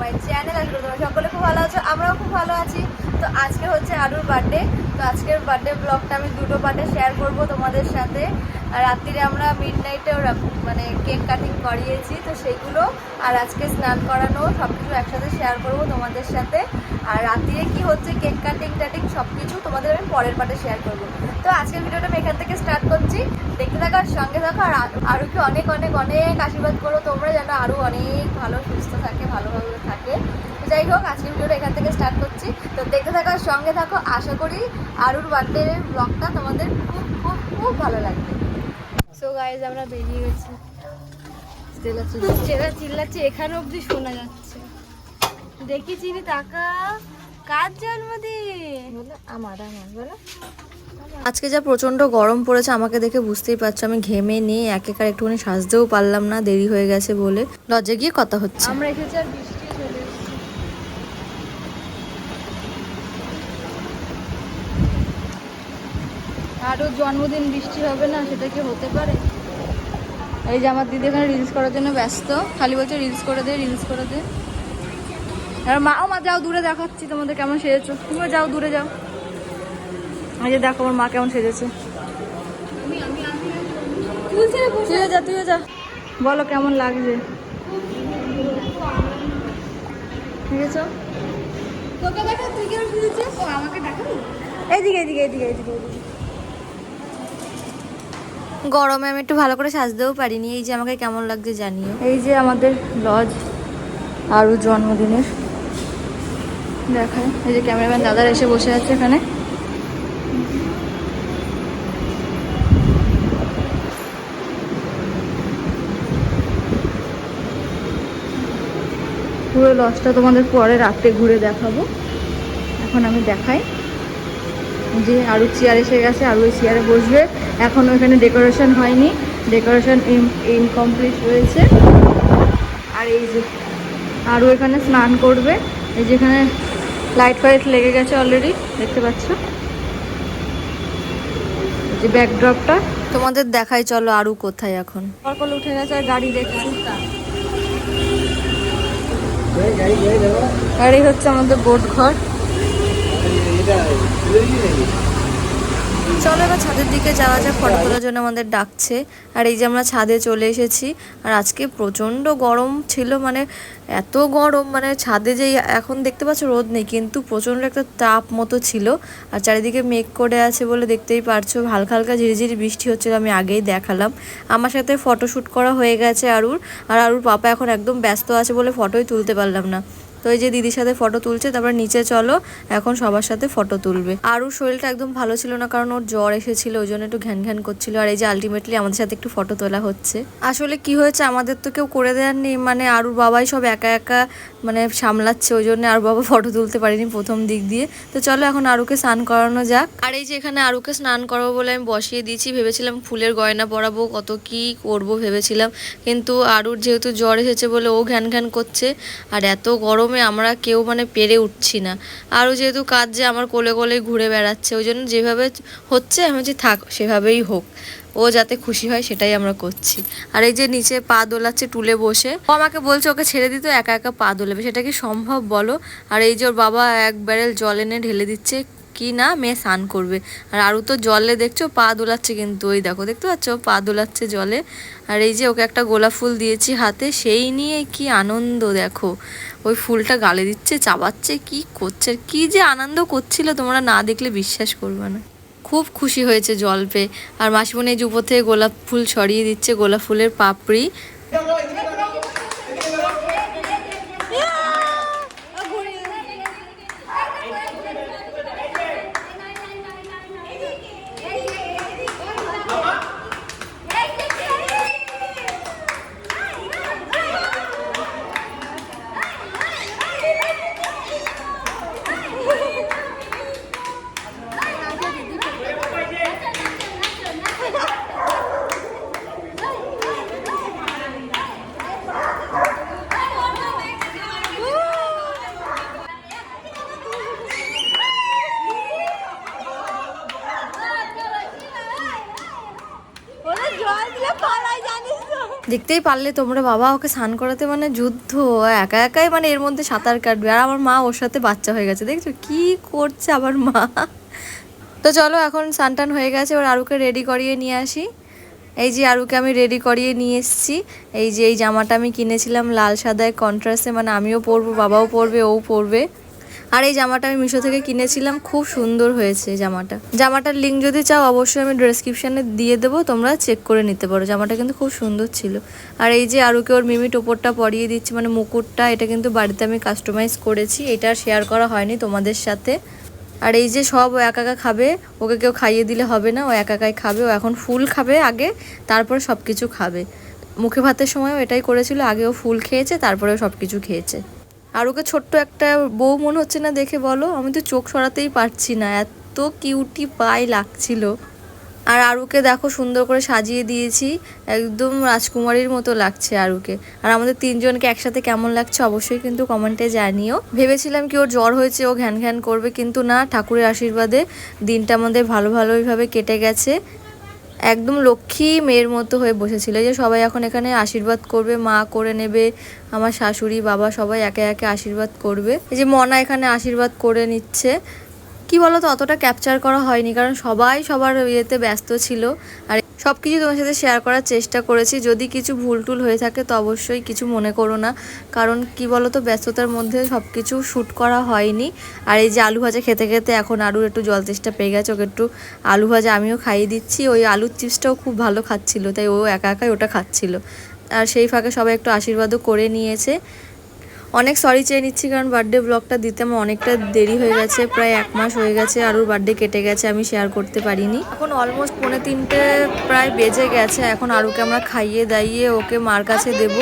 My channel আশা তোমরা সকলে খুব ভালো আছো? আমরাও খুব ভালো আছি। তো আজকে হচ্ছে আরুর বার্থডে তো আজকের বার্থডে ব্লগটা আমি দুটো পার্টে শেয়ার করব তোমাদের সাথে। আর রাত্রিরে আমরা মিড নাইটে মানে কেক কাটিং করিয়েছি, তো সেগুলো আর আজকে স্নান করানো সব কিছু একসাথে শেয়ার করব তোমাদের সাথে। আর রাত্রিরে কি হচ্ছে কেক কাটিং টাটিং সব কিছু তোমাদের আমি পরের পার্টে শেয়ার করব। তো আজকের ভিডিওটা আমি এখান থেকে স্টার্ট করছি। দেখতে থাকো আর সঙ্গে থাকো, আর আরও কি অনেক অনেক অনেক আশীর্বাদ করো তোমরা যেন আরও অনেক ভালো, সুস্থ থাকে, ভালোভাবে থাকে। যাই হোক, আজকের ভিডিওটা এখান থেকে স্টার্ট করছি। তো দেখতে থাকো সঙ্গে থাকো, আশা করি আরুর বার্থডে ব্লগটা তোমাদের খুব খুব খুব ভালো লাগবে। সো গাইজ আমরা বেরিয়ে গেছি। চেরা চিল্লাচ্ছে এখানে অবধি শোনা যাচ্ছে। দেখি চিনি টাকা কার জন্মদিন? আমার আমার বলো। আজকে যা প্রচণ্ড গরম পড়েছে আমাকে দেখে বুঝতেই পারছ আমি ঘেমে নিয়ে এক একার একটুখানি সাজতেও পারলাম না দেরি হয়ে গেছে বলে। লজ্জা গিয়ে কথা হচ্ছে। আমরা এসেছি আর বৃষ্টি চলে এসেছি আরও জন্মদিন বৃষ্টি হবে না সেটা কি হতে পারে? এই যে আমার দিদি এখানে রিলস করার জন্য ব্যস্ত। খালি বলছে রিলস করে দে রিলস করে দে। আর মাও মা যাও দূরে দেখাচ্ছি তোমাদের কেমন সেজেছো। তুমিও যাও দূরে যাও। এই যে দেখো আমার মা কেমন সেজেছে। তুইও যা তুইও যা। বলো কেমন লাগছে? ঠিক আছে তোকে দেখা তুই কেমন সেজেছিস? ও আমাকে দেখাবি এইদিকে এইদিকে এইদিকে এইদিকে এইদিকে। গরমে আমি একটু ভালো করে সাজতেও পারিনি। এই যে আমাকে কেমন লাগছে জানিও। এই যে আমাদের লজ আরও জন্মদিনের। দেখায় এই যে ক্যামেরাম্যান দাদার এসে বসে আছে এখানে। পুরো লজটা তোমাদের পরে রাতে ঘুরে দেখাবো। এখন আমি দেখাই। যে আরও চেয়ার এসে গেছে আরও ওই চেয়ারে বসবে। এখনও এখানে ডেকোরেশন হয়নি। ডেকোরেশন ইনকমপ্লিট রয়েছে আর এই যে আরও এখানে স্নান করবে। এই যে এখানে লাইট ফাইট লেগে গেছে অলরেডি দেখতে পাচ্ছ? যে ব্যাকড্রপটা তোমাদের দেখাই চলো আরও কোথায় এখন। সকাল উঠে গেছে আর গাড়ি দেখছি। এই হচ্ছে আমাদের বোট ঘর। চলো এবার ছাদের দিকে যাওয়া যাক, ফটো তোলার জন্য আমাদের ডাকছে। আর এই যে আমরা ছাদে চলে এসেছি, আর আজকে প্রচণ্ড গরম ছিল মানে এত গরম মানে ছাদে যে এখন দেখতে পাচ্ছ রোদ নেই, কিন্তু প্রচণ্ড একটা তাপ মতো ছিল। আর চারিদিকে মেঘ করে আছে বলে দেখতেই পারছ, হালকা হালকা ঝিরিঝিরি বৃষ্টি হচ্ছিল, আমি আগেই দেখালাম। আমার সাথে ফটো শ্যুট করা হয়ে গেছে আরুর, আর আরুর পাপা এখন একদম ব্যস্ত আছে বলে ফটোই তুলতে পারলাম না। তো এই যে দিদির সাথে ফটো তুলছে, তারপর নিচে চলো, এখন সবার সাথে ফটো তুলবে। আরও শরীরটা একদম ভালো ছিল না, কারণ ওর জ্বর এসেছিল, ওই জন্য একটু ঘ্যান ঘ্যান করছিল, আর এই যে আলটিমেটলি আমাদের সাথে একটু ফটো তোলা হচ্ছে। আসলে কি হয়েছে, আমাদের তো কেউ করে নেই মানে আরুর বাবাই সব একা একা মানে সামলাচ্ছে, ওই জন্য আর বাবা ফটো তুলতে পারিনি প্রথম দিক দিয়ে। তো চলো এখন আরুকে স্নান করানো যাক। আর এই যে এখানে আরুকে স্নান করাবো বলে আমি বসিয়ে দিয়েছি, ভেবেছিলাম ফুলের গয়না পরাবো, কত কি করব ভেবেছিলাম। কিন্তু আরুর যেহেতু জ্বর এসেছে বলে ও ঘ্যান ঘ্যান করছে, আর এত গরমে আমরা কেউ মানে পেরে উঠছি না। আরও যেহেতু কাজ যে আমার কোলে কোলে ঘুরে বেড়াচ্ছে, ওই জন্য যেভাবে হচ্ছে আমি বলছি, থাক, সেভাবেই হোক। ও যাতে খুশি হয় সেটাই আমরা করছি। আর এই যে নিচে পা দোলাচ্ছে টুলে বসে, ও আমাকে বলছে, ওকে ছেড়ে দিত একা একা পা দোলাবে। সেটা কি সম্ভব বলো? আর এই যে ওর বাবা এক ব্যারেল জল এনে ঢেলে দিচ্ছে কি না মেয়ে স্নান করবে। আর আরও তো জলে দেখছ, পা দোলাচ্ছে কিন্তু, ওই দেখো, দেখতে পাচ্ছ? পা দোলাচ্ছে জলে। আর এই যে ওকে একটা গোলাপ ফুল দিয়েছি হাতে, সেই নিয়ে কি আনন্দ, দেখো। ওই ফুলটা গালে দিচ্ছে, চাবাচ্ছে, কি করছে কি যে আনন্দ করছিল, তোমরা না দেখলে বিশ্বাস করবে না। খুব খুশি হয়েছে জল পেয়ে। আর মাসিমণি এই যে উপর থেকে গোলাপ ফুল ছড়িয়ে দিচ্ছে, গোলাপ ফুলের পাপড়ি। দেখতেই পারলে তোমরা বাবা ওকে স্নান করাতে মানে যুদ্ধ, একা একাই মানে এর মধ্যে সাঁতার কাটবে। আর আমার মা ওর সাথে বাচ্চা হয়ে গেছে, দেখছ? কি করছে আমার মা? তো চলো এখন স্নান হয়ে গেছে ওর আরুকে রেডি করিয়ে নিয়ে আসি। এই যে আরুকে আমি রেডি করিয়ে নিয়ে এসেছি। এই যে এই জামাটা আমি কিনেছিলাম, লাল সাদায় কন্ট্রাস্টে মানে আমিও পরবো, বাবাও পরবে, ও পরবে। আর এই জামাটা আমি মিশো থেকে কিনেছিলাম, খুব সুন্দর হয়েছে জামাটা। জামাটার লিঙ্ক যদি চাও, অবশ্যই আমি ডেসক্রিপশানে দিয়ে দেবো, তোমরা চেক করে নিতে পারো। জামাটা কিন্তু খুব সুন্দর ছিল। আর এই যে আরুকে ওর মিমি টোপরটা পরিয়ে দিচ্ছি মানে মুকুটটা, এটা কিন্তু বাড়িতে আমি কাস্টমাইজ করেছি, এটা শেয়ার করা হয়নি তোমাদের সাথে। আর এই যে সব ও একা একা খাবে, ওকে কেউ খাইয়ে দিলে হবে না, ও একা একাই খাবে, ও এখন ফুল খাবে আগে, তারপরে সব কিছু খাবে। মুখে ভাতের সময়ও এটাই করেছিল আগেও ফুল খেয়েছে তারপরেও সব কিছু খেয়েছে। আর ওকে ছোট্ট একটা বউ মনে হচ্ছে না দেখে বলো, আমি তো চোখ সরাতেই পারছি না, এত কিউটি পাই লাগছিল। আর আরুকে দেখো সুন্দর করে সাজিয়ে দিয়েছি, একদম রাজকুমারীর মতো লাগছে আরুকে। আর আমাদের তিনজনকে একসাথে কেমন লাগছে অবশ্যই কিন্তু কমেন্টে জানিও। ভেবেছিলাম কি ওর জ্বর হয়েছে, ও ঘ্যান ঘ্যান করবে, কিন্তু না, ঠাকুরের আশীর্বাদে দিনটা আমাদের ভালো ভালোভাবে কেটে গেছে। একদম লক্ষ্মী মেয়ের মতো হয়ে বসেছিল। যে সবাই এখন এখানে আশীর্বাদ করবে, মা করে নেবে, আমার শাশুড়ি, বাবা সবাই একে একে আশীর্বাদ করবে। এই যে মনা এখানে আশীর্বাদ করে নিচ্ছে। কি বলতো, অতটা ক্যাপচার করা হয়নি। কারণ সবাই সবার ইয়েতে ব্যস্ত ছিল। আর সব কিছু তোমার সাথে শেয়ার করার চেষ্টা করেছি। যদি কিছু ভুল টুল হয়ে থাকে, তো অবশ্যই কিছু মনে করো না। কারণ কি বলতো, ব্যস্ততার মধ্যে সব কিছু শ্যুট করা হয়নি। আর এই যে আলু ভাজা খেতে খেতে এখন আরও একটু জল চেষ্টা পেয়ে গেছে, ওকে একটু আলু ভাজা আমিও খাইয়ে দিচ্ছি। ওই আলুর চিপসটাও খুব ভালো খাচ্ছিল, তাই ও একা একাই ওটা খাচ্ছিল। আর সেই ফাঁকে সবাই একটু আশীর্বাদও করে নিয়েছে। অনেক সরি চেয়ে নিচ্ছি কারণ বার্থডে ব্লগটা দিতে আমার অনেকটা দেরি হয়ে গেছে, প্রায় এক মাস হয়ে গেছে আর ওর বার্থডে কেটে গেছে, আমি শেয়ার করতে পারিনি। এখন অলমোস্ট পৌনে তিনটে প্রায় বেজে গেছে, এখন আরুকে আমরা খাইয়ে দাইয়ে ওকে মার কাছে দেব,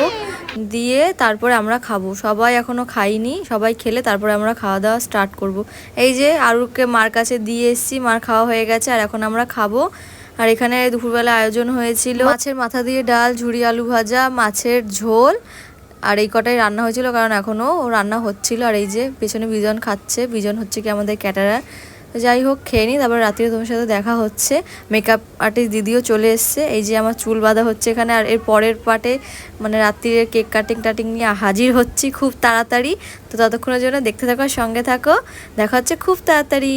দিয়ে তারপরে আমরা খাব। সবাই এখনও খাইনি, সবাই খেলে তারপরে আমরা খাওয়া দাওয়া স্টার্ট করব। এই যে আরুকে মার কাছে দিয়ে এসছি, মার খাওয়া হয়ে গেছে, আর এখন আমরা খাব। আর এখানে দুপুরবেলা আয়োজন হয়েছিল মাছের মাথা দিয়ে ডাল ঝুড়ি আলু ভাজা, মাছের ঝোল আর এই কটাই রান্না হয়েছিল, কারণ এখনও রান্না হচ্ছিল। আর এই যে পেছনে বিজন খাচ্ছে, বিজন হচ্ছে কি আমাদের ক্যাটারার যাই হোক, খেয়ে নিই তারপর রাত্রে তোমার সাথে দেখা হচ্ছে। মেকআপ আর্টিস্ট দিদিও চলে এসছে, এই যে আমার চুল বাঁধা হচ্ছে এখানে। আর এর পরের পার্টে মানে রাত্রির কেক কাটিং টাটিং নিয়ে হাজির হচ্ছি খুব তাড়াতাড়ি। তো ততক্ষণের জন্য দেখতে থাকো সঙ্গে থাকো। দেখা হচ্ছে খুব তাড়াতাড়ি।